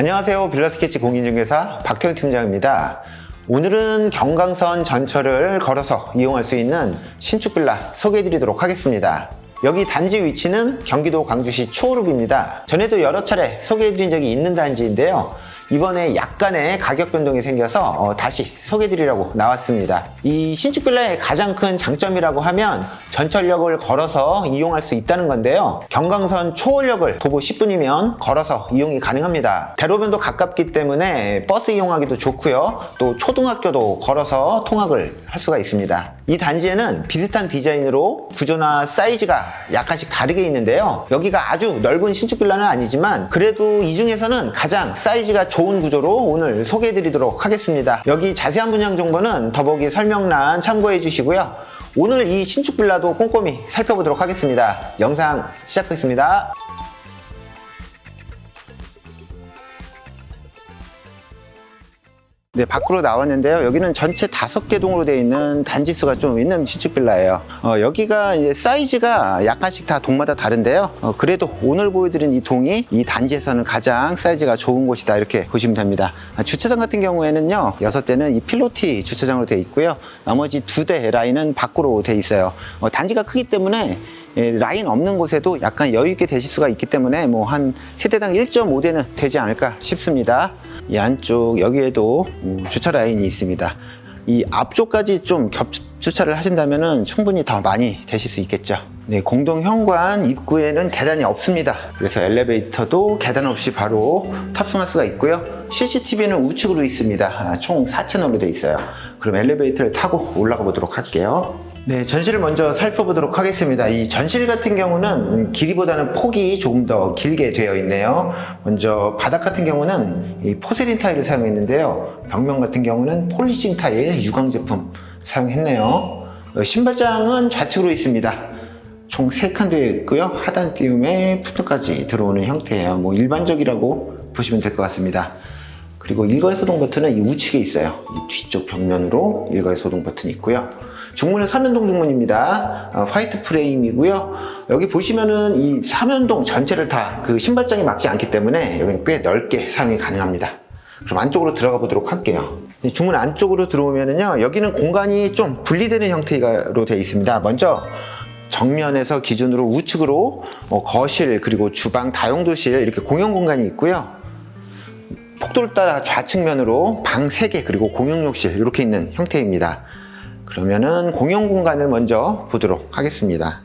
안녕하세요. 빌라스케치 공인중개사 박태훈 팀장입니다. 오늘은 경강선 전철을 걸어서 이용할 수 있는 신축 빌라 소개해 드리도록 하겠습니다. 여기 단지 위치는 경기도 광주시 초월읍입니다. 전에도 여러 차례 소개해 드린 적이 있는 단지인데요. 이번에 약간의 가격 변동이 생겨서 어, 다시 소개드리려고 나왔습니다. 이 신축 빌라의 가장 큰 장점이라고 하면 전철역을 걸어서 이용할 수 있다는 건데요. 경강선 초월역을 도보 10분이면 걸어서 이용이 가능합니다. 대로변도 가깝기 때문에 버스 이용하기도 좋고요. 또 초등학교도 걸어서 통학을 할 수가 있습니다. 이 단지에는 비슷한 디자인으로 구조나 사이즈가 약간씩 다르게 있는데요. 여기가 아주 넓은 신축 빌라는 아니지만 그래도 이 중에서는 가장 사이즈가 좋은 구조로 오늘 소개해 드리도록 하겠습니다. 여기 자세한 분양 정보는 더보기 설명란 참고해 주시고요. 오늘 이 신축 빌라도 꼼꼼히 살펴보도록 하겠습니다. 영상 시작하겠습니다. 네, 밖으로 나왔는데요. 여기는 전체 다섯 개 동으로 되어 있는 단지 수가 좀 있는 신축 빌라예요. 어, 여기가 이제 사이즈가 약간씩 다 동마다 다른데요. 어, 그래도 오늘 보여드린 이 동이 이 단지에서는 가장 사이즈가 좋은 곳이다 이렇게 보시면 됩니다. 아, 주차장 같은 경우에는요, 여섯 대는 이 필로티 주차장으로 되어 있고요. 나머지 두 대 라인은 밖으로 되어 있어요. 어, 단지가 크기 때문에 예, 라인 없는 곳에도 약간 여유 있게 되실 수가 있기 때문에 뭐 한 세대당 1.5대는 되지 않을까 싶습니다. 이 안쪽 여기에도 음, 주차 라인이 있습니다. 이 앞쪽까지 좀 겹 주차를 하신다면 충분히 더 많이 되실 수 있겠죠. 네, 공동 현관 입구에는 계단이 없습니다. 그래서 엘리베이터도 계단 없이 바로 탑승할 수가 있고요. CCTV는 우측으로 있습니다. 아, 총 4채널로 되어 있어요. 그럼 엘리베이터를 타고 올라가 보도록 할게요. 네, 전실을 먼저 살펴보도록 하겠습니다. 이 전실 같은 경우는 길이보다는 폭이 조금 더 길게 되어 있네요. 먼저 바닥 같은 경우는 이 포세린 타일을 사용했는데요. 벽면 같은 경우는 폴리싱 타일 유광 제품 사용했네요. 어, 신발장은 좌측으로 있습니다. 총 3칸 되어 있고요. 하단 띄움에 푸트까지 들어오는 형태예요. 뭐 일반적이라고 보시면 될 것 같습니다. 그리고 일괄 소동 버튼은 이 우측에 있어요. 이 뒤쪽 벽면으로 일괄 소동 버튼이 있고요. 중문은 삼연동 중문입니다. 어, 화이트 프레임이고요. 여기 보시면은 이 삼연동 전체를 다 그 신발장이 막지 않기 때문에 여기는 꽤 넓게 사용이 가능합니다. 그럼 안쪽으로 들어가 보도록 할게요. 이 중문 안쪽으로 들어오면은요, 여기는 공간이 좀 분리되는 형태로 되어 있습니다. 먼저 정면에서 기준으로 우측으로 어, 거실 그리고 주방 다용도실 이렇게 공용 공간이 있고요. 폭도를 따라 좌측면으로 방 3개 그리고 공용욕실 이렇게 있는 형태입니다. 그러면은 공용 공간을 먼저 보도록 하겠습니다.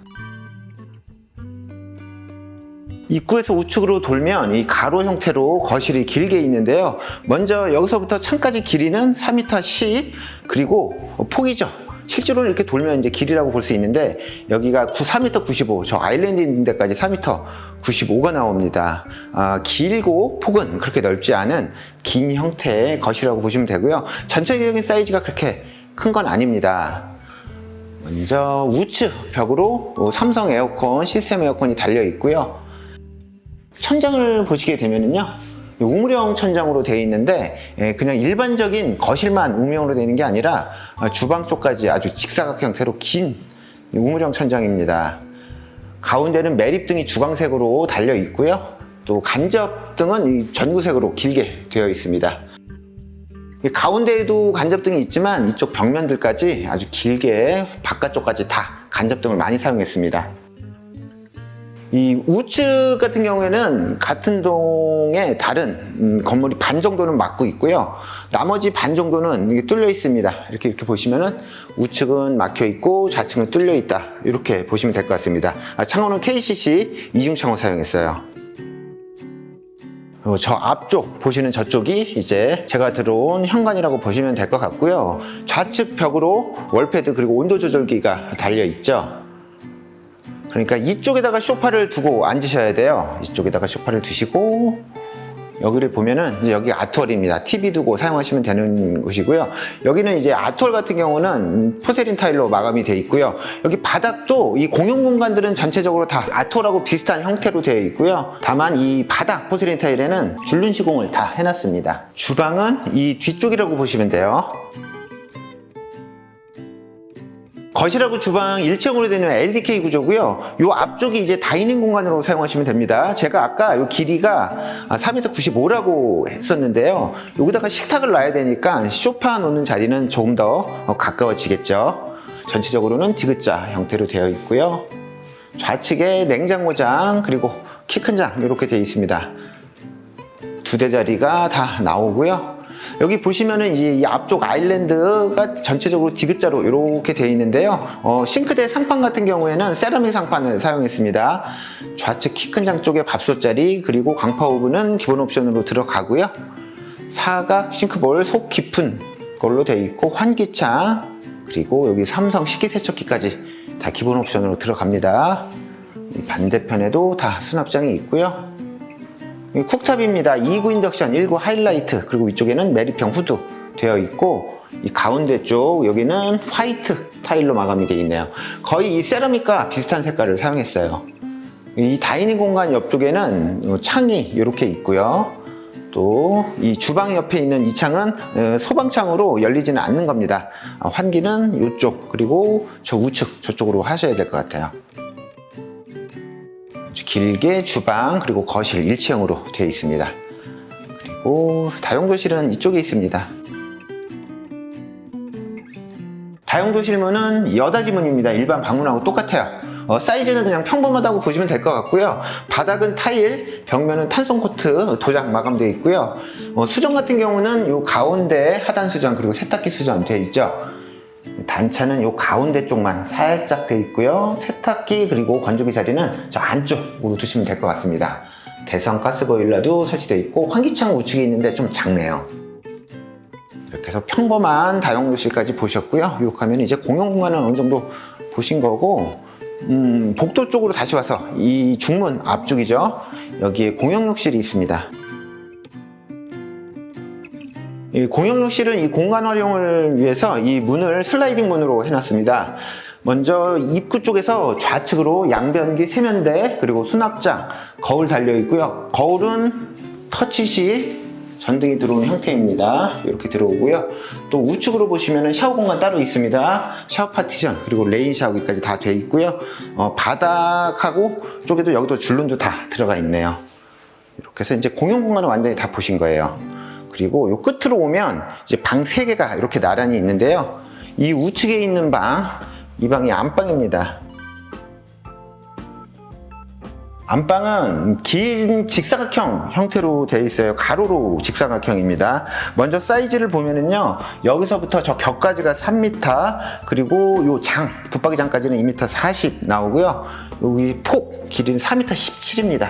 입구에서 우측으로 돌면 이 가로 형태로 거실이 길게 있는데요. 먼저 여기서부터 창까지 길이는 4m 10 그리고 폭이죠. 실제로는 이렇게 돌면 이제 길이라고 볼 수 있는데 여기가 9, 4m 95, 저 아일랜드 있는 데까지 4m 95가 나옵니다. 아, 길고 폭은 그렇게 넓지 않은 긴 형태의 거실이라고 보시면 되고요. 전체적인 사이즈가 그렇게 큰 건 아닙니다. 먼저 우측 벽으로 삼성 에어컨 시스템 에어컨이 달려 있고요. 천장을 보시게 되면은요. 우물형 천장으로 되어 있는데 예, 그냥 일반적인 거실만 우물형으로 되어 있는 게 아니라 아, 주방 쪽까지 아주 직사각 형태로 긴 우물형 천장입니다. 가운데는 매립등이 주광색으로 달려 있고요. 또 간접등은 이 전구색으로 길게 되어 있습니다. 이 가운데에도 간접등이 있지만 이쪽 벽면들까지 아주 길게 바깥쪽까지 다 간접등을 많이 사용했습니다. 이 우측 같은 경우에는 같은 동에 다른 음, 건물이 반 정도는 막고 있고요. 나머지 반 정도는 뚫려 있습니다. 이렇게 이렇게 보시면은 우측은 막혀 있고 좌측은 뚫려 있다. 이렇게 보시면 될 것 같습니다. 아, 창호는 KCC 이중 창호 사용했어요. 어, 저 앞쪽 보시는 저쪽이 이제 제가 들어온 현관이라고 보시면 될 것 같고요. 좌측 벽으로 월패드 그리고 온도 조절기가 달려 있죠. 그러니까 이쪽에다가 소파를 두고 앉으셔야 돼요. 이쪽에다가 소파를 두시고 여기를 보면은 이제 여기 아트월입니다. TV 두고 사용하시면 되는 곳이고요. 여기는 이제 아트월 같은 경우는 포세린 타일로 마감이 되어 있고요. 여기 바닥도 이 공용 공간들은 전체적으로 다 아트월하고 비슷한 형태로 되어 있고요. 다만 이 바닥 포세린 타일에는 줄눈 시공을 다 해놨습니다. 주방은 이 뒤쪽이라고 보시면 돼요. 거실하고 주방 일체형으로 되는 LDK 구조고요. 요 앞쪽이 이제 다이닝 공간으로 사용하시면 됩니다. 제가 아까 요 길이가 4m 95라고 했었는데요. 여기다가 식탁을 놔야 되니까 소파 놓는 자리는 조금 더 가까워지겠죠. 전체적으로는 디귿자 형태로 되어 있고요. 좌측에 냉장고장 그리고 키 큰 장 이렇게 되어 있습니다. 두 대 자리가 다 나오고요. 여기 보시면은 이 앞쪽 아일랜드가 전체적으로 디귿자로 이렇게 되어 있는데요. 어, 싱크대 상판 같은 경우에는 세라믹 상판을 사용했습니다. 좌측 키 큰 장 쪽에 밥솥 자리 그리고 강파 오븐은 기본 옵션으로 들어가고요. 사각 싱크볼 속 깊은 걸로 되어 있고 환기창 그리고 여기 삼성 식기세척기까지 다 기본 옵션으로 들어갑니다. 이 반대편에도 다 수납장이 있고요. 이 쿡탑입니다. 2구 인덕션, 1구 하이라이트, 그리고 위쪽에는 메리평 후드 되어 있고, 이 가운데 쪽 여기는 화이트 타일로 마감이 되어 있네요. 거의 이 세라믹과 비슷한 색깔을 사용했어요. 이 다이닝 공간 옆쪽에는 창이 이렇게 있고요. 또 이 주방 옆에 있는 이 창은 어, 소방창으로 열리지는 않는 겁니다. 아, 환기는 이쪽 그리고 저 우측 저쪽으로 하셔야 될 것 같아요. 길게 주방 그리고 거실 일체형으로 되어 있습니다. 그리고 다용도실은 이쪽에 있습니다. 다용도실 문은 여닫이 문입니다. 일반 방문하고 똑같아요. 어, 사이즈는 그냥 평범하다고 보시면 될 것 같고요. 바닥은 타일, 벽면은 탄성 코트 도장 마감되어 있고요. 어, 수전 같은 경우는 요 가운데 하단 수전 그리고 세탁기 수전 되어 있죠. 단차는 요 가운데 쪽만 살짝 되어 있고요. 세탁기 그리고 건조기 자리는 저 안쪽으로 두시면 될 것 같습니다. 대성 가스보일러도 설치되어 있고 환기창 우측에 있는데 좀 작네요. 이렇게 해서 평범한 다용도실까지 보셨고요. 이렇게 하면 이제 공용 공간은 어느 정도 보신 거고 음, 복도 쪽으로 다시 와서 이 중문 앞쪽이죠. 여기에 공용 욕실이 있습니다. 이 공용 욕실은 이 공간 활용을 위해서 이 문을 슬라이딩 문으로 해놨습니다. 먼저 입구 쪽에서 좌측으로 양변기 세면대 그리고 수납장 거울 달려 있고요. 거울은 터치식 전등이 들어오는 형태입니다. 이렇게 들어오고요. 또 우측으로 보시면 샤워 공간 따로 있습니다. 샤워 파티션 그리고 레인 샤워기까지 다 돼 있고요. 어, 바닥하고 쪽에도 여기도 줄눈도 다 들어가 있네요. 이렇게 해서 이제 공용 공간을 완전히 다 보신 거예요. 그리고 요 끝으로 오면 이제 방 세 개가 이렇게 나란히 있는데요. 이 우측에 있는 방, 이 방이 안방입니다. 안방은 긴 직사각형 형태로 되어 있어요. 가로로 직사각형입니다. 먼저 사이즈를 보면은요, 여기서부터 저 벽까지가 3m, 그리고 요 장, 붙박이 장까지는 2m 40 나오고요. 여기 폭, 길이는 4m 17입니다.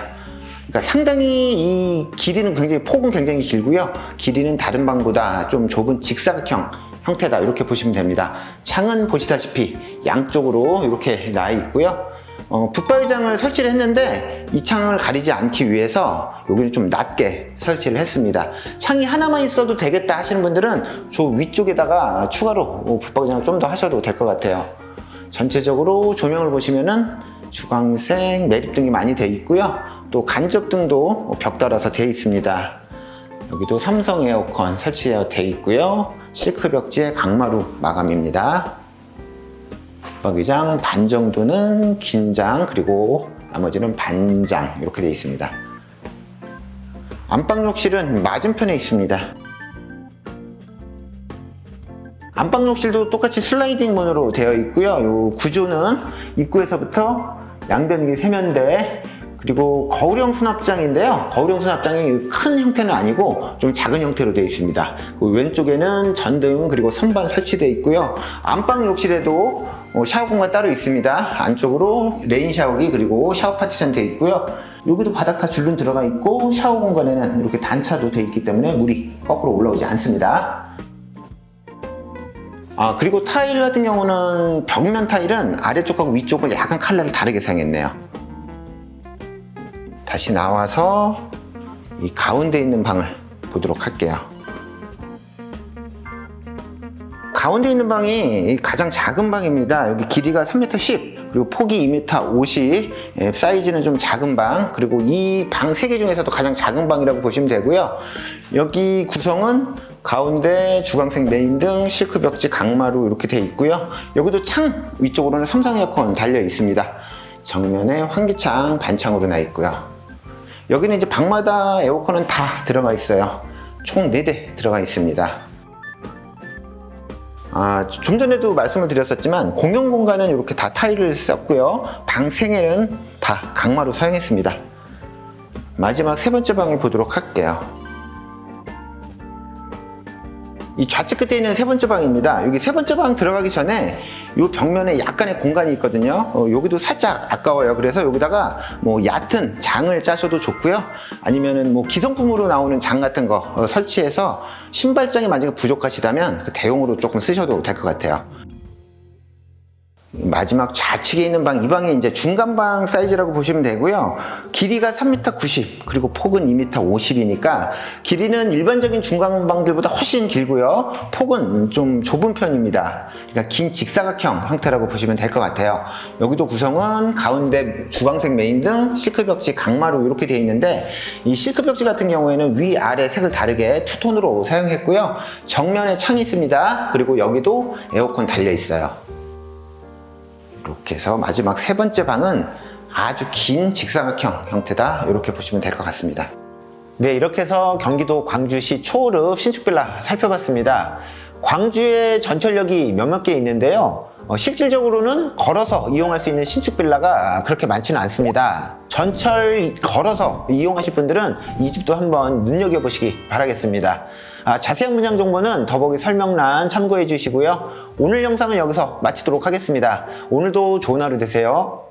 그러니까 상당히 이 길이는 굉장히 폭은 굉장히 길고요. 길이는 다른 방보다 좀 좁은 직사각형 형태다 이렇게 보시면 됩니다. 창은 보시다시피 양쪽으로 이렇게 나 있고요. 어, 붙박이장을 설치를 했는데 이 창을 가리지 않기 위해서 여기는 좀 낮게 설치를 했습니다. 창이 하나만 있어도 되겠다 하시는 분들은 저 위쪽에다가 추가로 붙박이장을 좀 더 하셔도 될 것 같아요. 전체적으로 조명을 보시면은 주광색 매립 등이 많이 되어 있고요. 또 간접 등도 벽 따라서 되어 있습니다. 여기도 삼성 에어컨 설치되어 있고요. 시크 벽지에 강마루 마감입니다. 붙박이장 반 정도는 긴장 그리고 나머지는 반장 이렇게 되어 있습니다. 안방 욕실은 맞은편에 있습니다. 안방 욕실도 똑같이 슬라이딩 문으로 되어 있고요. 요 구조는 입구에서부터 양변기 세면대 그리고 거울형 수납장인데요. 거울형 수납장이 큰 형태는 아니고 좀 작은 형태로 되어 있습니다. 그 왼쪽에는 전등 그리고 선반 설치되어 있고요. 안방 욕실에도 어, 샤워 공간 따로 있습니다. 안쪽으로 레인 샤워기 그리고 샤워 파티션 되어 있고요. 여기도 바닥 다 줄눈 들어가 있고 샤워 공간에는 이렇게 단차도 되어 있기 때문에 물이 거꾸로 올라오지 않습니다. 아 그리고 타일 같은 경우는 벽면 타일은 아래쪽하고 위쪽을 약간 컬러를 다르게 사용했네요. 다시 나와서 이 가운데 있는 방을 보도록 할게요. 가운데 있는 방이 가장 작은 방입니다. 여기 길이가 3m 10, 그리고 폭이 2m 50, 예, 사이즈는 좀 작은 방, 그리고 이 방 세 개 중에서도 가장 작은 방이라고 보시면 되고요. 여기 구성은 가운데 주광색 메인 등 실크 벽지 강마루 이렇게 돼 있고요. 여기도 창 위쪽으로는 삼성 에어컨 달려 있습니다. 정면에 환기창 반창으로 나 있고요. 여기는 이제 방마다 에어컨은 다 들어가 있어요. 총 4대 들어가 있습니다. 아, 좀 전에도 말씀을 드렸었지만 공용 공간은 이렇게 다 타일을 썼고요. 방 3개는 다 강마루 사용했습니다. 마지막 세 번째 방을 보도록 할게요. 이 좌측 끝에 있는 세 번째 방입니다. 여기 세 번째 방 들어가기 전에 이 벽면에 약간의 공간이 있거든요. 어, 여기도 살짝 아까워요. 그래서 여기다가 뭐 얕은 장을 짜셔도 좋고요. 아니면은 뭐 기성품으로 나오는 장 같은 거 어, 설치해서 신발장이 만약에 부족하시다면 그 대용으로 조금 쓰셔도 될 것 같아요. 마지막 좌측에 있는 방, 이 방이 이제 중간방 사이즈라고 보시면 되고요. 길이가 3m 90, 그리고 폭은 2m 50이니까 길이는 일반적인 중간방들보다 훨씬 길고요. 폭은 좀 좁은 편입니다. 그러니까 긴 직사각형 형태라고 보시면 될 것 같아요. 여기도 구성은 가운데 주광색 메인 등 실크벽지 강마루 이렇게 되어 있는데 이 실크벽지 같은 경우에는 위, 아래 색을 다르게 투톤으로 사용했고요. 정면에 창이 있습니다. 그리고 여기도 에어컨 달려 있어요. 이렇게 해서 마지막 세 번째 방은 아주 긴 직사각형 형태다 이렇게 보시면 될 것 같습니다 네 이렇게 해서 경기도 광주시 초월읍 신축빌라 살펴봤습니다 광주에 전철역이 몇몇 개 있는데요 어, 실질적으로는 걸어서 이용할 수 있는 신축 빌라가 그렇게 많지는 않습니다. 전철 걸어서 이용하실 분들은 이 집도 한번 눈여겨보시기 바라겠습니다. 아, 자세한 문양 정보는 더보기 설명란 참고해 주시고요. 오늘 영상은 여기서 마치도록 하겠습니다. 오늘도 좋은 하루 되세요.